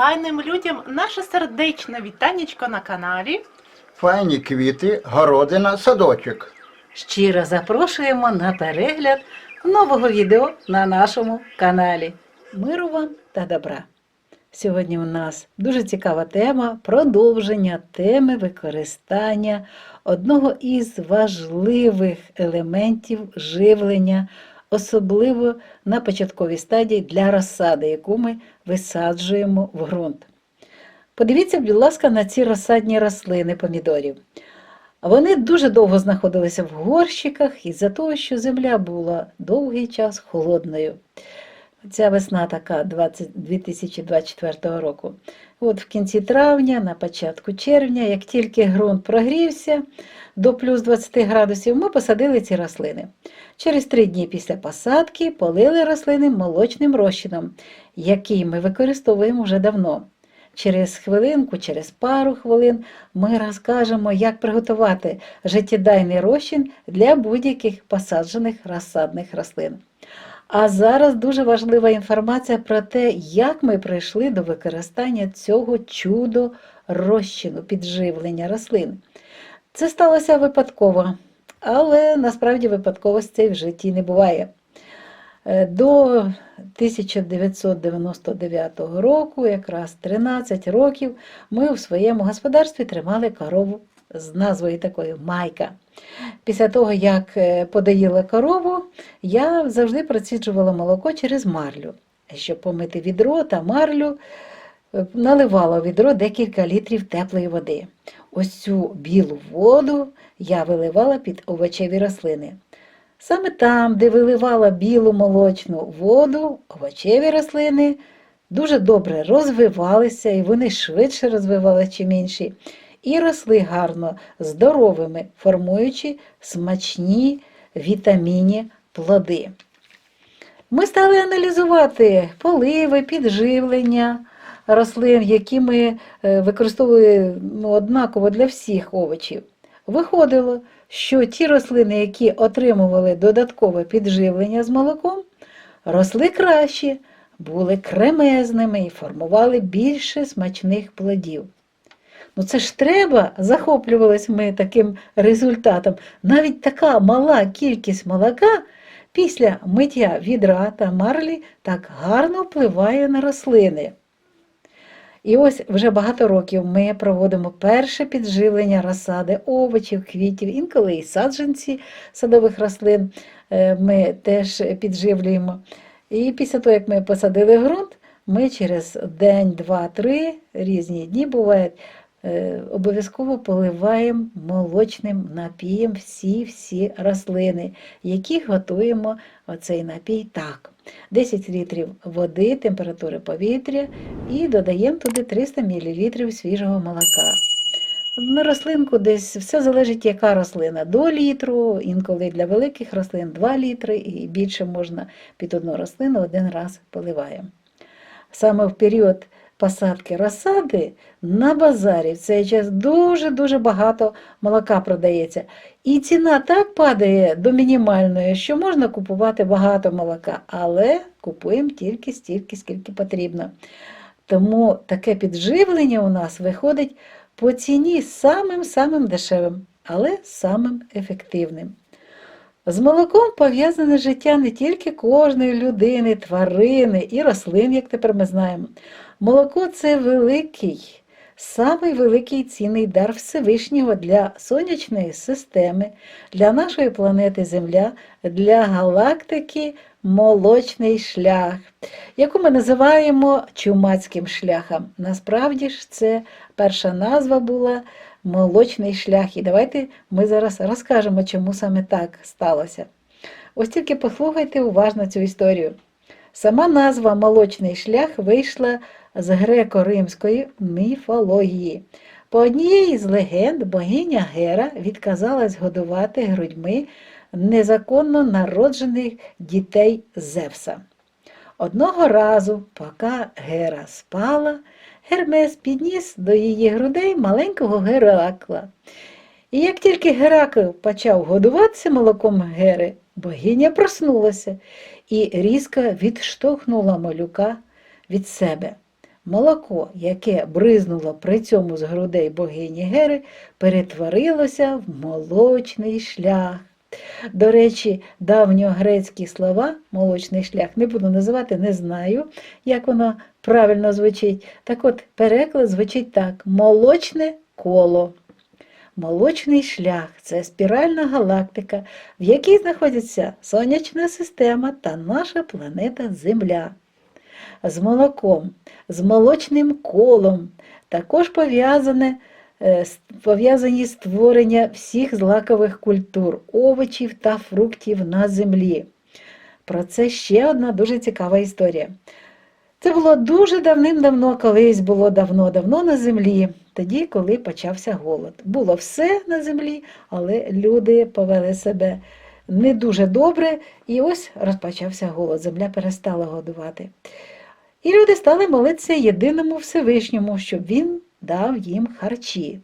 файним людям наше сердечне вітанечко на каналі. Файні квіти, городина, садочок. Щиро запрошуємо на перегляд нового відео на нашому каналі. Миру вам та добра! Сьогодні у нас дуже цікава тема продовження теми використання одного із важливих елементів живлення, особливо на початковій стадії для розсади, яку ми висаджуємо в ґрунт. Подивіться, будь ласка, на ці розсадні рослини помідорів. Вони дуже довго знаходилися в горщиках із-за того, що земля була довгий час холодною. Ця весна така 20, 2024 року. От в кінці травня, на початку червня, як тільки ґрунт прогрівся до плюс 20 градусів, ми посадили ці рослини. Через три дні після посадки полили рослини молочним розчином, який ми використовуємо вже давно. Через хвилинку, через пару хвилин ми розкажемо, як приготувати життєдайний розчин для будь-яких посаджених розсадних рослин. А зараз дуже важлива інформація про те, як ми прийшли до використання цього чудо розчину підживлення рослин. Це сталося випадково, але насправді випадковостей в житті не буває. Е, До 1999 року, якраз 13 років, ми у своєму господарстві тримали корову з назвою такою Майка. Після того, як е, подоїла корову, я завжди проціджувала молоко через марлю. Щоб помити відро та марлю, е, наливала в відро декілька літрів теплої води. Ось цю білу воду я виливала під овочеві рослини. Саме там, де виливала білу молочну воду, овочеві рослини дуже добре розвивалися, і вони швидше розвивалися, чим інші, і росли гарно, здоровими, формуючи смачні вітамінні плоди. Ми стали аналізувати поливи, підживлення рослин, які ми е, використовували ну, однаково для всіх овочів. Виходило, що ті рослини, які отримували додаткове підживлення з молоком, росли краще, були кремезними і формували більше смачних плодів. Ну це ж треба, захоплювались ми таким результатом. Навіть така мала кількість молока після миття відра та марлі так гарно впливає на рослини. І ось вже багато років ми проводимо перше підживлення розсади овочів, квітів, інколи і саджанці садових рослин е, ми теж підживлюємо. І після того, як ми посадили ґрунт, ми через день, два, три, різні дні бувають, обов'язково поливаємо молочним напієм всі-всі рослини, які готуємо оцей напій так. 10 літрів води, температури повітря і додаємо туди 300 мл свіжого молока. На рослинку десь все залежить, яка рослина. До літру, інколи для великих рослин 2 літри і більше можна під одну рослину один раз поливаємо. Саме в період посадки розсади на базарі в цей час дуже-дуже багато молока продається. І ціна так падає до мінімальної, що можна купувати багато молока, але купуємо тільки стільки, скільки потрібно. Тому таке підживлення у нас виходить по ціні самим-самим дешевим, але самим ефективним. З молоком пов'язане життя не тільки кожної людини, тварини і рослин, як тепер ми знаємо. Молоко це великий, самий великий цінний дар Всевишнього для сонячної системи, для нашої планети Земля, для галактики молочний шлях, яку ми називаємо чумацьким шляхом. Насправді ж це перша назва була молочний шлях. І давайте ми зараз розкажемо, чому саме так сталося. Ось тільки послухайте уважно цю історію. Сама назва молочний шлях вийшла з греко-римської міфології. По однієї з легенд богиня Гера відказалась годувати грудьми незаконно народжених дітей Зевса. Одного разу, поки Гера спала, Гермес підніс до її грудей маленького Геракла. І як тільки Геракл почав годуватися молоком Гери, богиня проснулася і різко відштовхнула малюка від себе. Молоко, яке бризнуло при цьому з грудей богині Гери, перетворилося в молочний шлях. До речі, давньогрецькі слова молочний шлях не буду називати, не знаю, як воно правильно звучить. Так от, переклад звучить так: молочне коло. Молочний шлях це спіральна галактика, в якій знаходиться сонячна система та наша планета Земля. З молоком, з молочним колом також пов'язане, е, пов'язані створення всіх злакових культур, овочів та фруктів на землі. Про це ще одна дуже цікава історія. Це було дуже давним-давно, колись було давно-давно на землі, тоді, коли почався голод. Було все на землі, але люди повели себе не дуже добре, і ось розпочався голод. Земля перестала годувати. І люди стали молитися єдиному Всевишньому, щоб він дав їм харчі.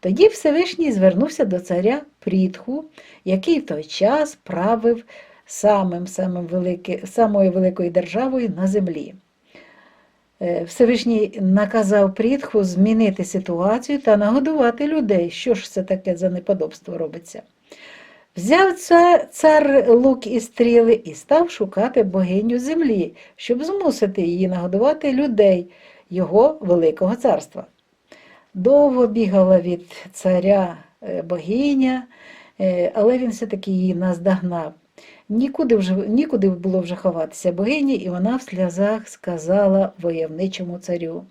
Тоді Всевишній звернувся до царя Прітху, який в той час правив самим, самим велики, самою великою державою на землі. Е, Всевишній наказав Прітху змінити ситуацію та нагодувати людей. Що ж це таке за неподобство робиться? Взяв цар, лук і стріли і став шукати богиню землі, щоб змусити її нагодувати людей його великого царства. Довго бігала від царя е, богиня, е, але він все-таки її наздогнав. Нікуди, вже, нікуди було вже ховатися богині, і вона в сльозах сказала войовничому царю.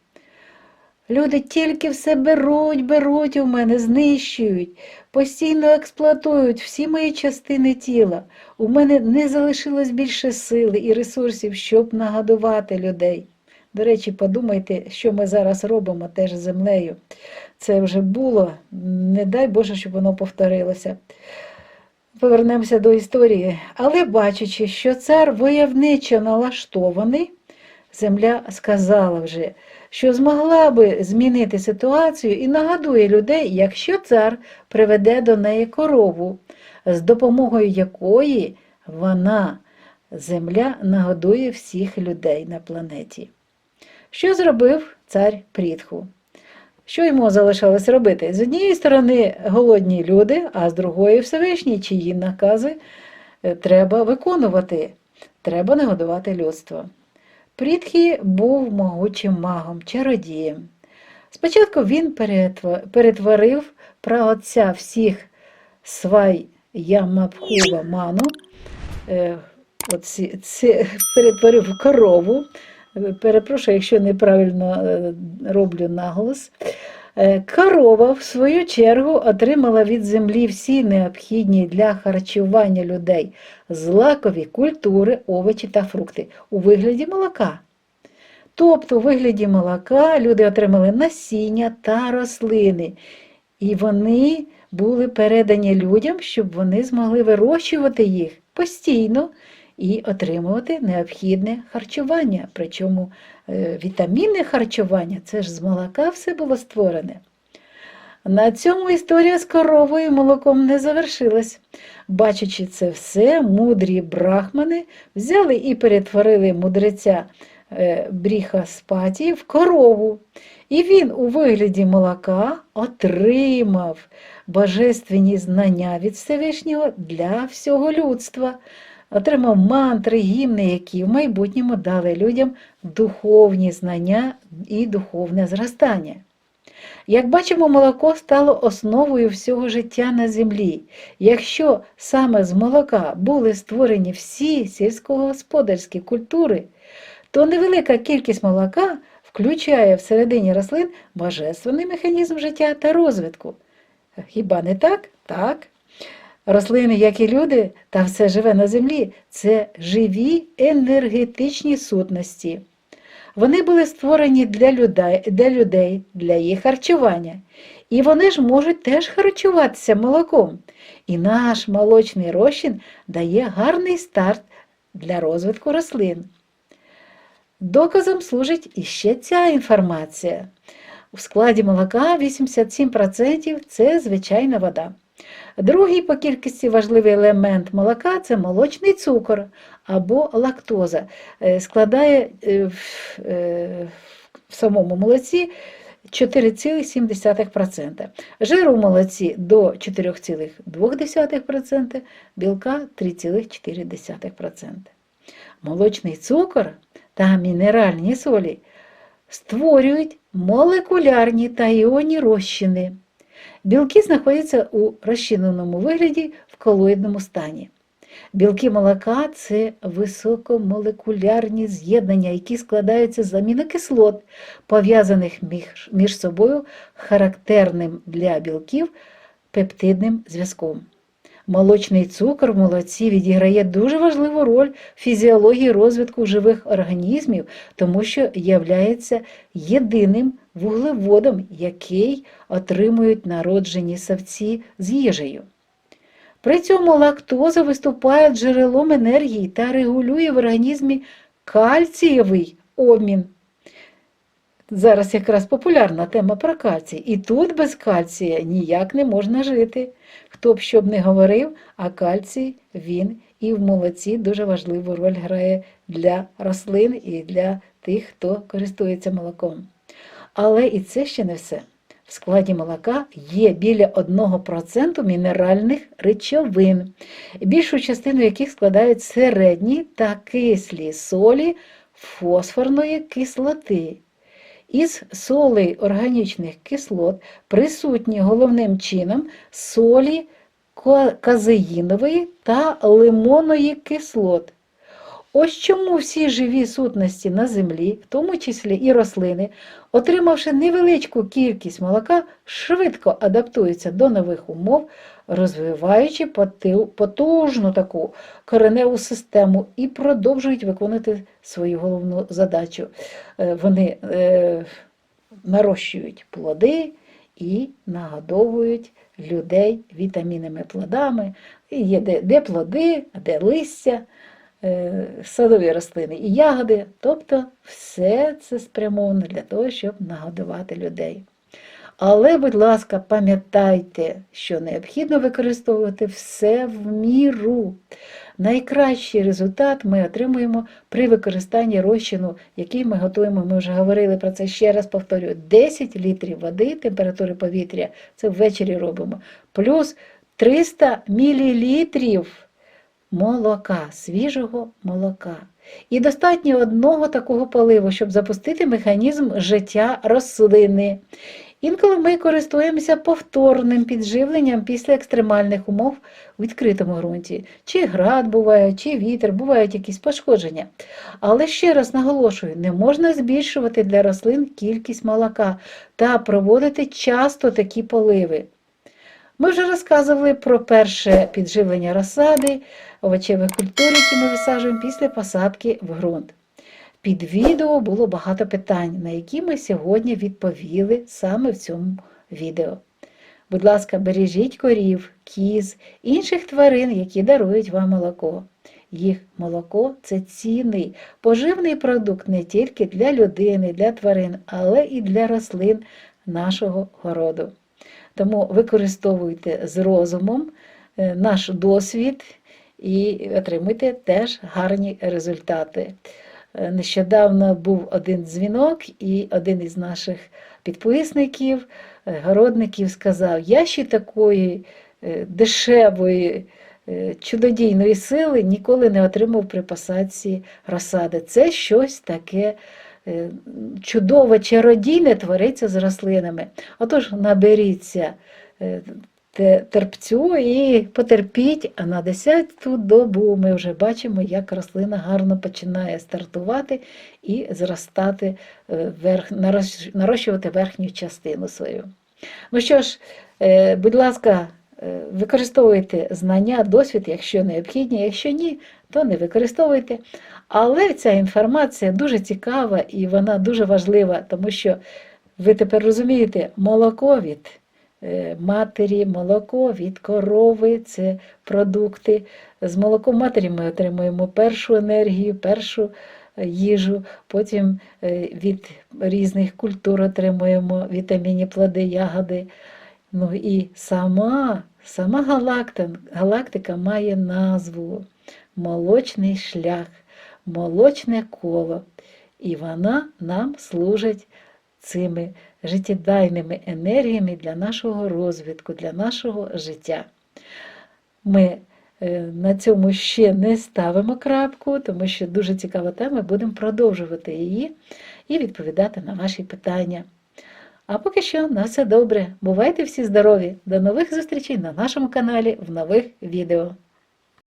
Люди тільки все беруть, беруть у мене, знищують, постійно експлуатують всі мої частини тіла. У мене не залишилось більше сили і ресурсів, щоб нагодувати людей. До речі, подумайте, що ми зараз робимо теж з землею. Це вже було, не дай Боже, щоб воно повторилося. Повернемося до історії. Але бачачи, що цар войовничо налаштований, земля сказала вже, що змогла би змінити ситуацію і нагадує людей, якщо цар приведе до неї корову, з допомогою якої вона, земля, нагодує всіх людей на планеті. Що зробив цар Прітху? Що йому залишалось робити? З однієї сторони голодні люди, а з другої Всевишній, чиї накази е, треба виконувати, треба нагодувати людство. Прітхі був могучим магом, чародієм. Спочатку він перетворив праотця всіх свай Ямабхува ману, е, оці, це, перетворив корову. Е, Перепрошую, якщо неправильно е, роблю наголос. Е, Корова, в свою чергу, отримала від землі всі необхідні для харчування людей злакові культури, овочі та фрукти у вигляді молока. Тобто, у вигляді молока люди отримали насіння та рослини, і вони були передані людям, щоб вони змогли вирощувати їх постійно і отримувати необхідне харчування. Причому вітамінне харчування це ж з молока все було створене. На цьому історія з коровою і молоком не завершилась. Бачачи це все, мудрі брахмани взяли і перетворили мудреця е, Бріха Спаті в корову. І він у вигляді молока отримав божественні знання від Всевишнього для всього людства. Отримав мантри, гімни, які в майбутньому дали людям духовні знання і духовне зростання. Як бачимо, молоко стало основою всього життя на землі. Якщо саме з молока були створені всі сільськогосподарські культури, то невелика кількість молока включає всередині рослин божественний механізм життя та розвитку. Хіба не так? Так. Рослини, як і люди, та все живе на землі, це живі енергетичні сутності. Вони були створені для людей, для їх харчування. І вони ж можуть теж харчуватися молоком. І наш молочний розчин дає гарний старт для розвитку рослин. Доказом служить іще ця інформація. У складі молока 87% це звичайна вода. Другий по кількості важливий елемент молока це молочний цукор або лактоза. Е, Складає е, в, е, в самому молоці 4,7%. Жиру в молоці до 4,2%, білка 3,4%. Молочний цукор та мінеральні солі створюють молекулярні та іонні розчини. Білки знаходяться у розчиненому вигляді в колоїдному стані. Білки молока це високомолекулярні з'єднання, які складаються з амінокислот, пов'язаних між, собою характерним для білків пептидним зв'язком. Молочний цукор в молоці відіграє дуже важливу роль в фізіології розвитку живих організмів, тому що являється єдиним вуглеводом, який отримують народжені савці з їжею. При цьому лактоза виступає джерелом енергії та регулює в організмі кальцієвий обмін. Зараз якраз популярна тема про кальцій. І тут без кальція ніяк не можна жити. Хто б що б не говорив, а кальцій він і в молоці дуже важливу роль грає для рослин і для тих, хто користується молоком. Але і це ще не все. В складі молока є біля 1% мінеральних речовин, більшу частину яких складають середні та кислі солі фосфорної кислоти. Із солей органічних кислот присутні головним чином солі ка- казеїнової та лимонної кислот. Ось чому всі живі сутності на землі, в тому числі і рослини, отримавши невеличку кількість молока, швидко адаптуються до нових умов, розвиваючи потужну таку кореневу систему і продовжують виконувати свою головну задачу. Е, Вони е, нарощують плоди і нагодовують людей вітамінними плодами. Є де, плоди, де листя, садові рослини і ягоди. Тобто все це спрямовано для того, щоб нагодувати людей. Але, будь ласка, пам'ятайте, що необхідно використовувати все в міру. Найкращий результат ми отримуємо при використанні розчину, який ми готуємо. Ми вже говорили про це ще раз повторюю: 10 літрів води, температури повітря, це ввечері робимо, плюс 300 мілілітрів молока, свіжого молока. І достатньо одного такого поливу, щоб запустити механізм життя рослини. Інколи ми користуємося повторним підживленням після екстремальних умов у відкритому ґрунті. Чи град буває, чи вітер, бувають якісь пошкодження. Але ще раз наголошую, не можна збільшувати для рослин кількість молока та проводити часто такі поливи. Ми вже розказували про перше підживлення розсади, овочевих культур, які ми висаджуємо після посадки в ґрунт. Під відео було багато питань, на які ми сьогодні відповіли саме в цьому відео. Будь ласка, бережіть корів, кіз, інших тварин, які дарують вам молоко. Їх молоко це цінний поживний продукт не тільки для людини, для тварин, але і для рослин нашого городу. Тому використовуйте з розумом е, наш досвід і отримуйте теж гарні результати. Е, Нещодавно був один дзвінок, і один із наших підписників, е, городників, сказав: Я ще такої дешевої, чудодійної сили ніколи не отримав при посадці розсади. Це щось таке чудове, чародійне твориться з рослинами. Отож, наберіться е, терпцю і потерпіть, а на 10-ту добу ми вже бачимо, як рослина гарно починає стартувати і зростати, е, верх, нарощувати верхню частину свою. Ну що ж, е, будь ласка, е, використовуйте знання, досвід, якщо необхідні, якщо ні, то не використовуйте. Але ця інформація дуже цікава і вона дуже важлива, тому що ви тепер розумієте, молоко від е, матері, молоко від корови це продукти. З молоком матері ми отримуємо першу енергію, першу е, їжу, потім е, від різних культур отримуємо вітамінні плоди, ягоди. Ну і сама Сама галактика, галактика має назву Молочний шлях, молочне коло, і вона нам служить цими життєдайними енергіями для нашого розвитку, для нашого життя. Ми е, на цьому ще не ставимо крапку, тому що дуже цікава тема, будемо продовжувати її і відповідати на ваші питання. А поки що на все добре. Бувайте всі здорові! До нових зустрічей на нашому каналі в нових відео.